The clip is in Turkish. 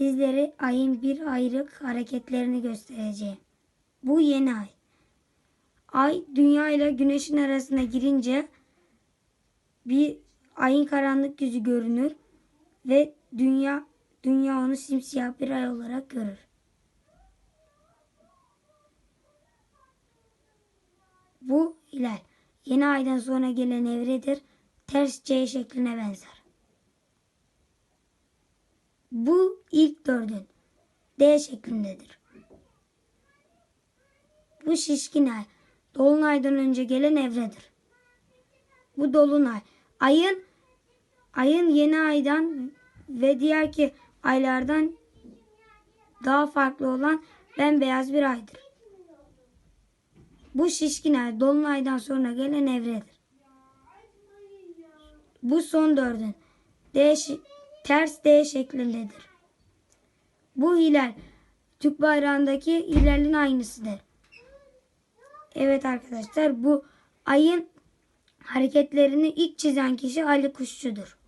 Sizlere ayın bir ayrık hareketlerini göstereceğim. Bu yeni ay. Ay dünya ile güneşin arasına girince bir ayın karanlık yüzü görünür ve dünya dünya onu simsiyah bir ay olarak görür. Bu hilal. Yeni aydan sonra gelen evredir. Ters C şekline benzer. Bu ilk dördün D şeklindedir. Bu şişkin ay. Dolunaydan önce gelen evredir. Bu dolunay. Ayın ayın yeni aydan ve diğer ki aylardan daha farklı olan bembeyaz bir aydır. Bu şişkin ay dolunaydan sonra gelen evredir. Bu son dördün D ters D şeklindedir. Bu hilal Türk bayrağındaki hilalin aynısıdır. Evet arkadaşlar bu ayın hareketlerini ilk çizen kişi Ali Kuşçu'dur.